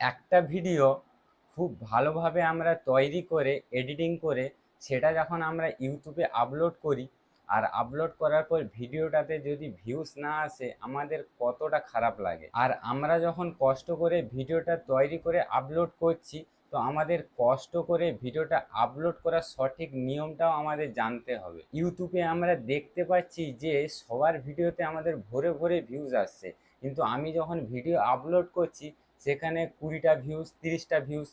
একটা ভিডিও খুব ভালোভাবে আমরা তৈরি করে এডিটিং করে, সেটা যখন আমরা ইউটিউবে আপলোড করি, আর আপলোড করার পর ভিডিওটাতে যদি ভিউজ না আসে, আমাদের কতটা খারাপ লাগে। আর আমরা যখন কষ্ট করে ভিডিওটা তৈরি করে আপলোড করছি, তো আমাদের কষ্ট করে ভিডিওটা আপলোড করার সঠিক নিয়মটাও আমাদের জানতে হবে। ইউটিউবে আমরা দেখতে পাচ্ছি যে, সবার ভিডিওতে আমাদের ভরে ভরে ভিউজ আসছে। কিন্তু আমি যখন ভিডিও আপলোড করছি সেখানে কুড়িটা ভিউজ তিরিশটা ভিউজ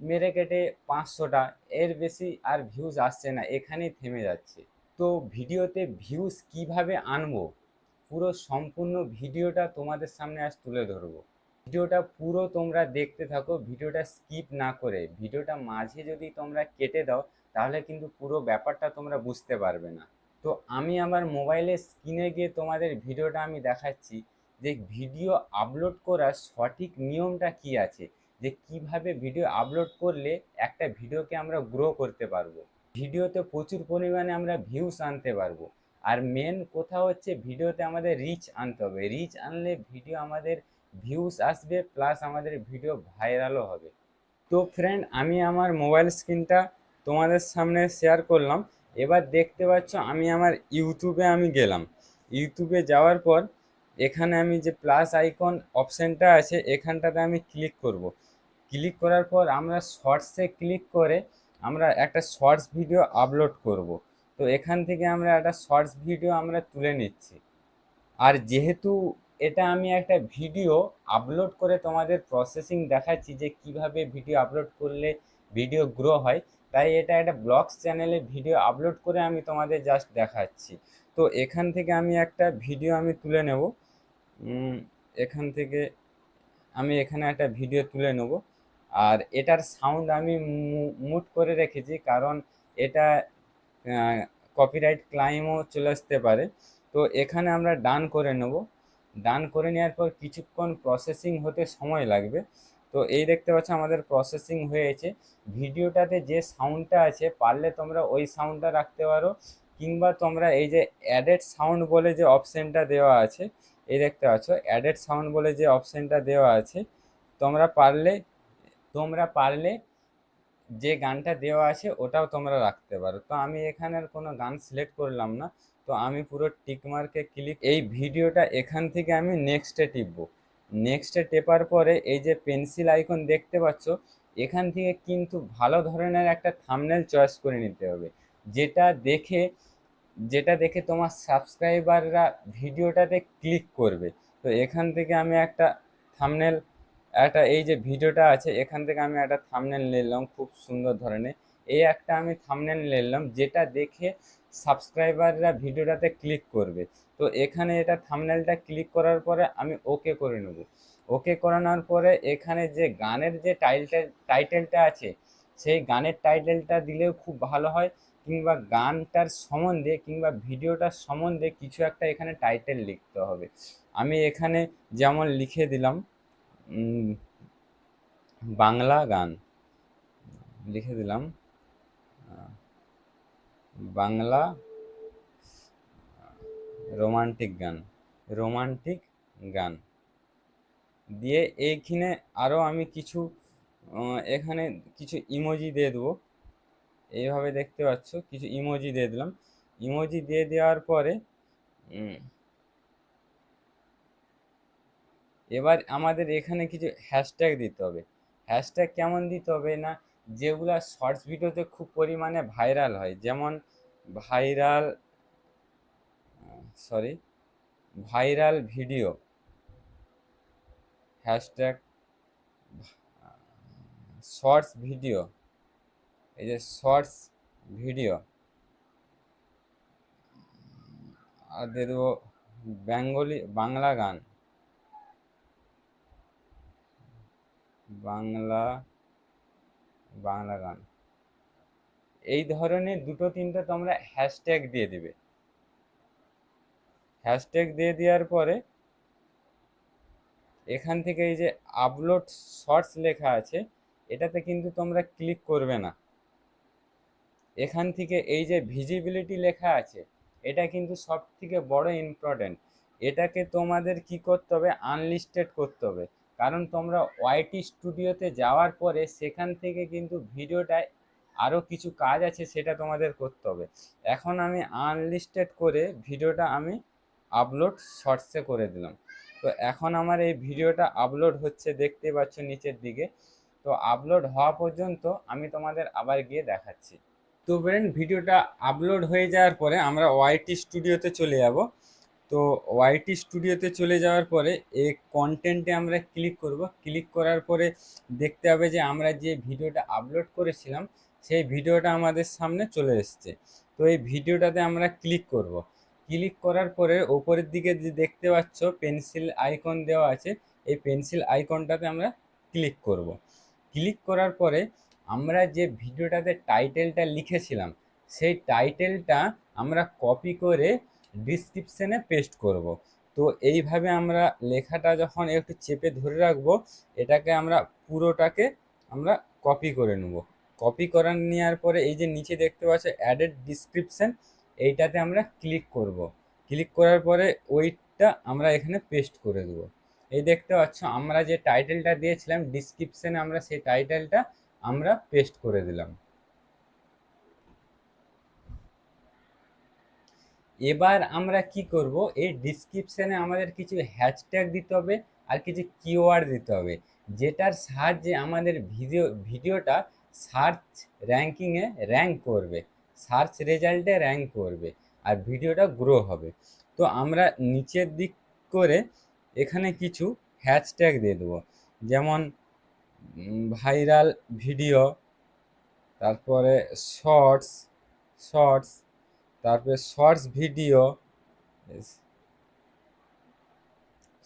মেরে কেটে পাঁচশোটা, এর বেশি আর ভিউজ আসছে না, এখানেই থেমে যাচ্ছে। তো ভিডিওতে ভিউজ কীভাবে আনব? পুরো সম্পূর্ণ ভিডিওটা তোমাদের সামনে আজ তুলে ধরবো। ভিডিওটা পুরো তোমরা দেখতে থাকো, ভিডিওটা স্কিপ না করে। ভিডিওটা মাঝে যদি তোমরা কেটে দাও, তাহলে কিন্তু পুরো ব্যাপারটা তোমরা বুঝতে পারবে না। তো আমি আমার মোবাইলের স্ক্রিনে গিয়ে তোমাদের ভিডিওটা আমি দেখাচ্ছি। যে ভিডিও আপলোড করার সঠিক নিয়মটা কি আছে? যে কীভাবে ভিডিও আপলোড করলে একটা ভিডিওকে আমরা গ্রো করতে পারব? ভিডিওতে প্রচুর পরিমাণে আমরা ভিউস আনতে পারব। আর মেন কথা হচ্ছে ভিডিওতে আমাদের রিচ আনতে হবে। রিচ আনলে ভিডিও আমাদের ভিউস আসবে প্লাস আমাদের ভিডিও ভাইরালও হবে। তো ফ্রেন্ড আমি আমার মোবাইল স্ক্রিনটা তোমাদের সামনে শেয়ার করলাম। এবার দেখতে পাচ্ছ, আমি আমার ইউটিউবে আমি গেলাম। ইউটিউবে যাওয়ার পর এখানে আমি যে প্লাস আইকন অপশানটা আছে, এখানটাতে আমি ক্লিক করব। ক্লিক করার পর আমরা শর্টসে ক্লিক করে আমরা একটা শর্টস ভিডিও আপলোড করব। তো এখান থেকে আমরা একটা শর্টস ভিডিও আমরা তুলে নিচ্ছি। আর যেহেতু এটা আমি একটা ভিডিও আপলোড করে তোমাদের প্রসেসিং দেখাচ্ছি যে কীভাবে ভিডিও আপলোড করলে ভিডিও গ্রো হয়, তাই এটা একটা ব্লগস চ্যানেলে ভিডিও আপলোড করে আমি তোমাদের জাস্ট দেখাচ্ছি। তো এখান থেকে আমি একটা ভিডিও আমি তুলে নেব। এখান থেকে আমি এখানে একটা ভিডিও তুলে নেব। আর এটার সাউন্ড আমি মুট করে রেখেছি কারণ এটা কপিরাইট ক্লাইমও চলে আসতে পারে। তো এখানে আমরা ডান করে নেব। ডান করে নেওয়ার পর কিছুক্ষণ প্রসেসিং হতে সময় লাগবে। তো এই দেখতে পাচ্ছ আমাদের প্রসেসিং হয়েছে। ভিডিওটাতে যে সাউন্ডটা আছে, পারলে তোমরা ওই সাউন্ডটা রাখতে পারো। কিংবা তোমরা এই যে অ্যাডেড সাউন্ড বলে যে অপশানটা দেওয়া আছে এই দেখতে পাচ্ছ অ্যাডেড সাউন্ড বলে যে অপশানটা দেওয়া আছে, তোমরা পারলে তোমরা পারলে যে গানটা দেওয়া আছে ওটাও তোমরা রাখতে পারো। তো আমি এখানের কোনো গান সিলেক্ট করলাম না, তো আমি পুরো টিকমার্কে ক্লিক এই ভিডিওটা এখান থেকে আমি নেক্সটে টিপবো। নেক্সটে টেপার পরে এই যে পেন্সিল আইকন দেখতে পাচ্ছ, এখান থেকে কিন্তু ভালো ধরনের একটা থামনেল চয়েস করে নিতে হবে, যেটা দেখে যেটা দেখে তোমার সাবস্ক্রাইবাররা ভিডিওটাতে ক্লিক করবে। তো এখান থেকে আমি একটা থামনেল একটা এই যে ভিডিওটা আছে, এখান থেকে আমি একটা থামনেল নিলাম খুব সুন্দর ধরনের। এই একটা আমি থামনেল নিলাম যেটা দেখে সাবস্ক্রাইবাররা ভিডিওটাতে ক্লিক করবে। তো এখানে এটা থামনেলটা ক্লিক করার পরে আমি ওকে করে নেব। ওকে করানোর পরে এখানে যে গানের যে টাইটেল টাইটেলটা আছে, সেই গানের টাইটেলটা দিলেও খুব ভালো হয়। কিংবা গানটার সম্বন্ধে কিংবা ভিডিওটার সম্বন্ধে কিছু একটা এখানে টাইটেল লিখতে হবে। আমি এখানে যেমন লিখে দিলাম বাংলা গান। লিখে দিলাম বাংলা রোমান্টিক গান রোমান্টিক গান। দিয়ে এইখানে আরও আমি কিছু এখানে কিছু ইমোজি দিয়ে দেবো। এইভাবে দেখতে পাচ্ছ, কিছু ইমোজি দিয়ে দিলাম। ইমোজি দিয়ে দেওয়ার পরে এবার আমাদের এখানে কিছু হ্যাশট্যাগ দিতে হবে। হ্যাশট্যাগ কেমন দিতে হবে না, যেগুলো শর্টস ভিডিওতে খুব পরিমাণে ভাইরাল হয়। যেমন viral sorry viral video hashtag shorts video এই যে শর্টস ভিডিও আর দিয়ে দেবো বেঙ্গলি, বাংলা গান। বাংলা বাংলা গান। এই ধরনের দুটো, তিনটে তোমরা হ্যাশট্যাগ দিয়ে দিবে। হ্যাশট্যাগ দিয়ে দেওয়ার পরে এখান থেকে এই যে আপলোড শর্টস লেখা আছে, এটাতে কিন্তু তোমরা ক্লিক করবে না। এখান থেকে এই যে ভিজিবিলিটি লেখা আছে, এটা কিন্তু সব থেকে বড় ইম্পর্টেন্ট এটাকে তোমাদের কি করতে হবে? আনলিস্টেড করতে হবে। কারণ তোমরা ওয়াইটি স্টুডিওতে যাওয়ার পরে সেখান থেকে কিন্তু ভিডিওটায় আরও কিছু কাজ আছে সেটা তোমাদের করতে হবে। এখন আমি আনলিস্টেড করে ভিডিওটা আমি আপলোড শর্টসে করে দিলাম। তো এখন আমার এই ভিডিওটা আপলোড হচ্ছে, দেখতে পাচ্ছ নিচের দিকে। তো আপলোড হওয়া পর্যন্ত আমি তোমাদের আবার গিয়ে দেখাচ্ছি। তো ফ্রেন্ড ভিডিওটা আপলোড হয়ে যাওয়ার পরে আমরা ওয়াইটি স্টুডিওতে চলে যাব। তো ওয়াইটি স্টুডিওতে চলে যাওয়ার পরে এই কন্টেন্টে আমরা ক্লিক করব। ক্লিক করার পরে দেখতে হবে যে আমরা যে ভিডিওটা আপলোড করেছিলাম, সেই ভিডিওটা আমাদের সামনে চলে এসছে। তো এই ভিডিওটাতে আমরা ক্লিক করব। ক্লিক করার পরে ওপরের দিকে যে দেখতে পাচ্ছ পেন্সিল আইকন দেওয়া আছে। এই পেন্সিল আইকনটাতে আমরা ক্লিক করব। ক্লিক করার পরে আমরা যে ভিডিওটাতে টাইটেলটা লিখেছিলাম, সেই টাইটেলটা আমরা কপি করে ডিসক্রিপশনে পেস্ট করব। তো এইভাবে আমরা লেখাটা যখন একটু চেপে ধরে রাখব, এটাকে আমরা পুরোটাকে আমরা কপি করে নেব। কপি করার নেওয়ার পরে এই যে নিচে দেখতে পাচ্ছ অ্যাডেড ডিসক্রিপশন এইটাতে আমরা ক্লিক করব। ক্লিক করার পরে ওইটা আমরা এখানে পেস্ট করে দেবো। এই দেখতে পাচ্ছ আমরা যে টাইটেলটা দিয়েছিলাম ডিসক্রিপশনে আমরা সেই টাইটেলটা আমরা পেস্ট করে দিলাম। এবার আমরা কি করব? এই ডিসক্রিপশনে আমাদের কিছু হ্যাশট্যাগ দিতে হবে আর কিছু কিওয়ার্ড দিতে হবে। যেটার সাহায্যে আমাদের ভিডিও ভিডিওটা সার্চ র্যাঙ্কিংয়ে র্যাঙ্ক করবে। সার্চ রেজাল্টে র্যাঙ্ক করবে আর ভিডিওটা গ্রো হবে। তো আমরা নিচের দিক করে এখানে কিছু হ্যাশট্যাগ দিয়ে দেবো। যেমন ভাইরাল ভিডিও তারপরে শর্টস শর্টস তারপরে shorts video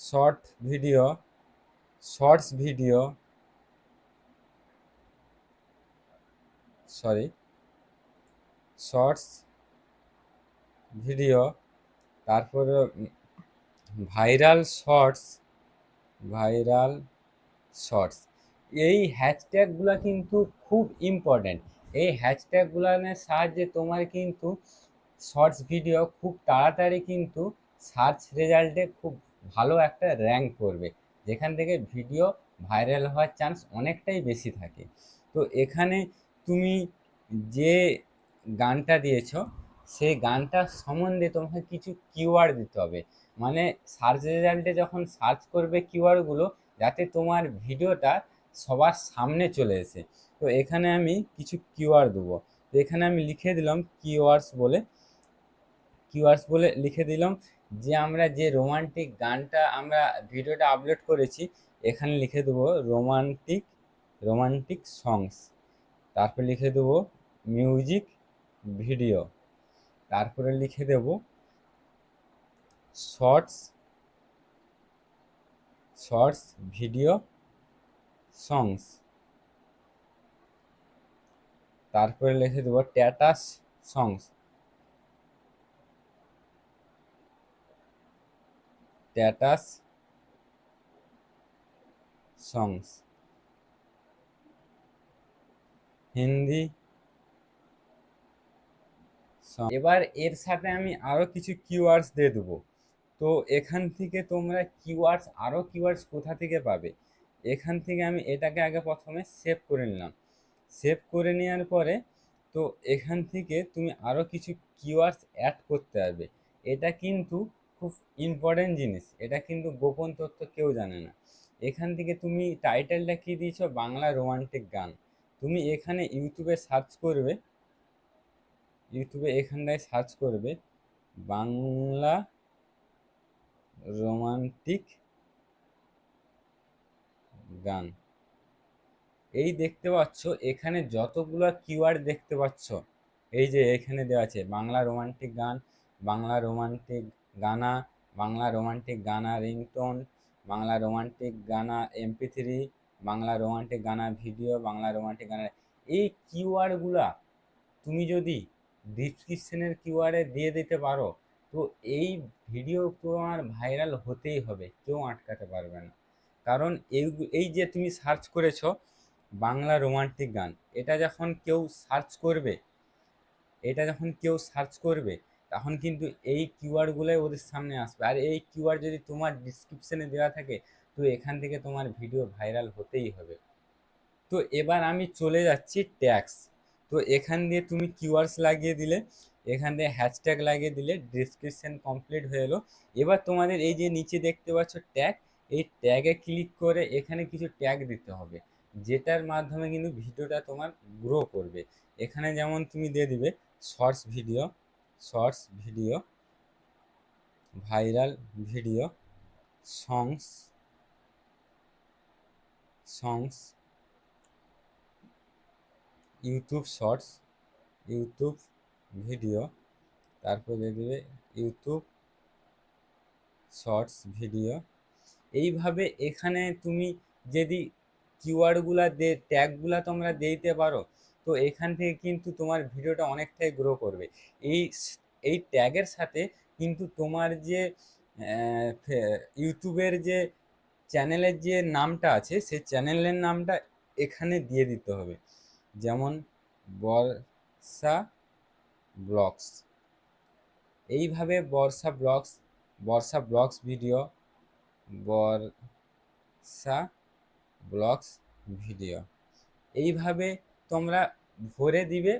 short video shorts video sorry shorts video তারপরে ভাইরাল শর্টস ভাইরাল শর্টস এই হ্যাশট্যাগুলো কিন্তু খুব ইম্পর্ট্যান্ট এই হ্যাশট্যাগুলোর সাহায্যে তোমার কিন্তু শর্টস ভিডিও খুব তাড়াতাড়ি কিন্তু সার্চ রেজাল্টে খুব ভালো একটা র্যাঙ্ক করবে। যেখান থেকে ভিডিও ভাইরাল হওয়ার চান্স অনেকটাই বেশি থাকে। তো এখানে তুমি যে গানটা দিয়েছ, সেই গানটার সম্বন্ধে তোমাকে কিছু কিওয়ার্ড দিতে হবে। মানে সার্চ রেজাল্টে যখন সার্চ করবে কিওয়ার্ডগুলো যাতে তোমার ভিডিওটা সবার সামনে চলে এসে। তো এখানে আমি কিছু কিওয়ার্ড দেবো। তো এখানে আমি লিখে দিলাম কিওয়ার্ডস বলে। কিওয়ার্ডস বলে লিখে দিলাম যে আমরা যে রোমান্টিক গানটা আমরা ভিডিওটা আপলোড করেছি, এখানে লিখে দেবো রোমান্টিক রোমান্টিক সংস। তারপর লিখে দেবো মিউজিক ভিডিও। তারপরে লিখে দেব শর্টস শর্টস ভিডিও। সংস তারপরে লিখে দেবো status songs status songs Hindi এবার এর সাথে আমি আরও কিছু কিওয়ার্ডস দিয়ে দেবো। তো এখান থেকে তোমরা কিওয়ার্ডস আরও কিওয়ার্ডস কোথা থেকে পাবে? এখান থেকে আমি এটাকে আগে প্রথমে সেভ করে নিলাম। সেভ করে নেওয়ার পরে তো এখান থেকে তুমি আরও কিছু কিওয়ার্ডস অ্যাড করতে পারবে। এটা কিন্তু খুব ইম্পর্টেন্ট জিনিস। এটা কিন্তু গোপন তথ্য কেউ জানে না। এখান থেকে তুমি টাইটেলটা কী দিয়েছ? বাংলা রোমান্টিক গান। তুমি এখানে ইউটিউবে সার্চ করবে। ইউটিউবে এখানটায় সার্চ করবে। বাংলা রোমান্টিক গান। এই দেখতে পাচ্ছ, এখানে যতগুলো কিওয়ার্ড দেখতে পাচ্ছ, এই যে এখানে দেওয়া আছে, বাংলা রোমান্টিক গান, বাংলা রোমান্টিক গানা, বাংলা রোমান্টিক গানা রিংটোন, বাংলা রোমান্টিক গানা এমপি থ্রি, বাংলা রোমান্টিক গানা ভিডিও, বাংলা রোমান্টিক গানা এই কিওয়ার্ডগুলা তুমি যদি ডিসক্রিপশনের কিওয়ার্ডে দিয়ে দিতে পারো, তো এই ভিডিও তোমার ভাইরাল হতেই হবে, কেউ আটকাতে পারবে না। কারণ এই এই যে তুমি সার্চ করেছ বাংলা রোমান্টিক গান, এটা যখন কেউ সার্চ করবে, এটা যখন কেউ সার্চ করবে, তখন কিন্তু এই কিউআরগুলোই ওদের সামনে আসবে। আর এই কিউআর যদি তোমার ডিসক্রিপশানে দেওয়া থাকে, তো এখান থেকে তোমার ভিডিও ভাইরাল হতেই হবে। তো এবার আমি চলে যাচ্ছি ট্যাক্স তো এখান দিয়ে তুমি কিউআরস লাগিয়ে দিলে, এখান দিয়ে হ্যাশট্যাগ লাগিয়ে দিলে ডিসক্রিপশন কমপ্লিট হয়ে এলো। এবার তোমাদের এই যে নিচে দেখতে পাচ্ছ ট্যাগ এই ট্যাগে ক্লিক করে এখানে কিছু ট্যাগ দিতে হবে। যেটার মাধ্যমে কিন্তু ভিডিওটা তোমার গ্রো করবে। এখানে যেমন তুমি দিয়ে দিবে shorts video shorts video viral video songs songs YouTube shorts YouTube video তারপর দিয়ে দেবে ইউটিউব শর্টস ভিডিও এইভাবে এখানে তুমি যদি কিওয়ার্ডগুলা দে ট্যাগগুলা তোমরা দিতে পারো, তো এখান থেকে কিন্তু তোমার ভিডিওটা অনেকটাই গ্রো করবে। এই এই ট্যাগের সাথে কিন্তু তোমার যে ইউটিউবের যে চ্যানেলের যে নামটা আছে সেই চ্যানেলের নামটা এখানে দিয়ে দিতে হবে। যেমন বর্ষা ব্লগস। এইভাবে Barsha vlogs Barsha vlogs video Barsha vlogs video. এইভাবে তোমরা ভরে দিবে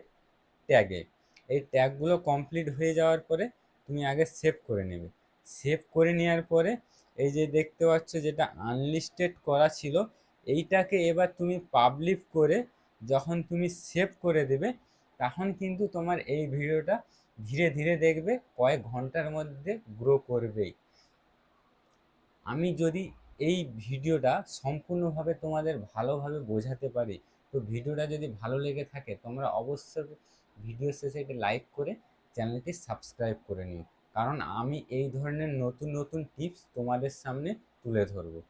ট্যাগে। এই ট্যাগগুলো কমপ্লিট হয়ে যাওয়ার পরে তুমি আগে সেভ করে নেবে। সেভ করে নেওয়ার পরে এই যে দেখতে পাচ্ছ যেটা আনলিস্টেড করা ছিল, এইটাকে এবার তুমি পাবলিক করে যখন তুমি সেভ করে দেবে, তখন কিন্তু তোমার এই ভিডিওটা ধীরে ধীরে দেখবে, কয়েক ঘণ্টার মধ্যে গ্রো করবেই। আমি যদি এই ভিডিওটা সম্পূর্ণভাবে তোমাদের ভালোভাবে বোঝাতে পারি, তো ভিডিওটা যদি ভালো লেগে থাকে, তোমরা অবশ্যই ভিডিও শেষে এটা লাইক করে চ্যানেলটি সাবস্ক্রাইব করে নিও। কারণ আমি এই ধরনের নতুন নতুন টিপস তোমাদের সামনে তুলে ধরবো।